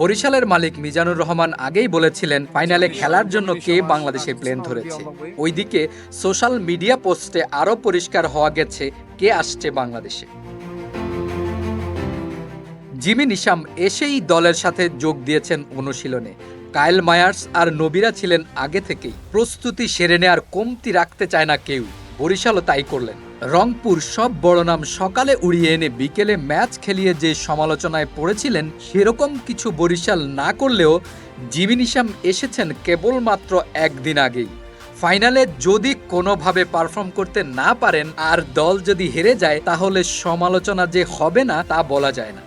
বরিশালের মালিক মিজানুর রহমান আগেই বলেছিলেন, ফাইনালে খেলার জন্য কে বাংলাদেশে প্লেন ধরেছে? ওইদিকে সোশ্যাল মিডিয়া পোস্টে আরও পরিষ্কার হওয়া গেছে, কে আসছে বাংলাদেশে। জিমি নিশাম এসেই দলের সাথে যোগ দিয়েছেন অনুশীলনে। কায়েল মায়ার্স আর নবীরা ছিলেন আগে থেকেই। প্রস্তুতি সেরে নেয়ার কমতি রাখতে চায় না কেউ। বরিশালও তাই করলেন। রংপুর সব বড় নাম সকালে উড়িয়ে এনে বিকেলে ম্যাচ খেলিয়ে যে সমালোচনায় পড়েছিলেন, সেরকম কিছু বরিশাল না করলেও নিশাম এসেছেন কেবলমাত্র একদিন আগেই। ফাইনালে যদি কোনোভাবে পারফর্ম করতে না পারেন, আর দল যদি হেরে যায়, তাহলে সমালোচনা যে হবে না, তা বলা যায় না।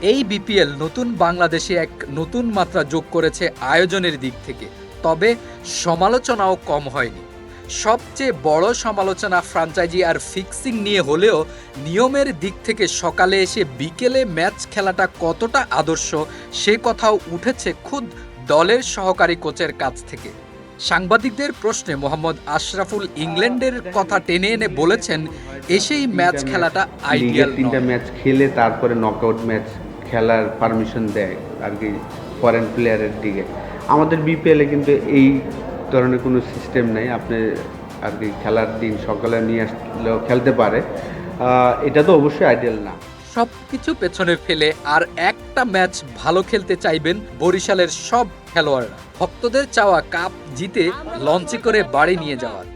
এই বিপিএল নতুন বাংলাদেশে এক নতুন মাত্রা যোগ করেছে আয়োজনের দিক থেকে। তবে সমালোচনাও কম হয়নি। সবচেয়ে বড় সমালোচনা ফ্রাঞ্চাইজি আর ফিক্সিং নিয়ে হলেও নিয়মের দিক থেকে সকালে এসে বিকেলে ম্যাচ খেলাটা কতটা আদর্শ সে কথাও উঠেছে খুদ দলের সহকারী কোচের কাছ থেকে। সাংবাদিকদের প্রশ্নে মোহাম্মদ আশরাফুল ইংল্যান্ডের কথা টেনে এনে বলেছেন এসেই ম্যাচ খেলাটা আইডিয়াল তিনটা ম্যাচ খেলে তারপরে নকআউট ম্যাচ খেলার পারমিশন দেয় আর কি ফরেন প্লেয়ারের দিকে। আমাদের বিপিএলে কিন্তু এই ধরনের কোনো সিস্টেম নেই। আপনি আর কি খেলার দিন সকালে নিয়ে আসলেও খেলতে পারে। এটা তো অবশ্যই আইডিয়াল না। সবকিছু পেছনে ফেলে আর একটা ম্যাচ ভালো খেলতে চাইবেন বরিশালের সব খেলোয়াড়রা। ভক্তদের চাওয়া কাপ জিতে লঞ্চে করে বাড়ি নিয়ে যাওয়ার।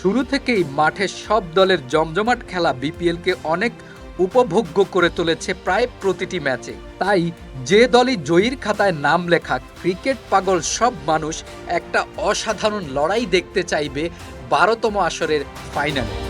শুরু থেকেই মাঠে সব দলের জমজমাট খেলা বিপিএলকে অনেক উপভোগ্য করে তুলেছে প্রায় প্রতিটি ম্যাচে। তাই যে দলই জয়ীর খাতায় নাম লেখা ক্রিকেট পাগল সব মানুষ একটা অসাধারণ লড়াই দেখতে চাইবে বারোতম আসরের ফাইনালে।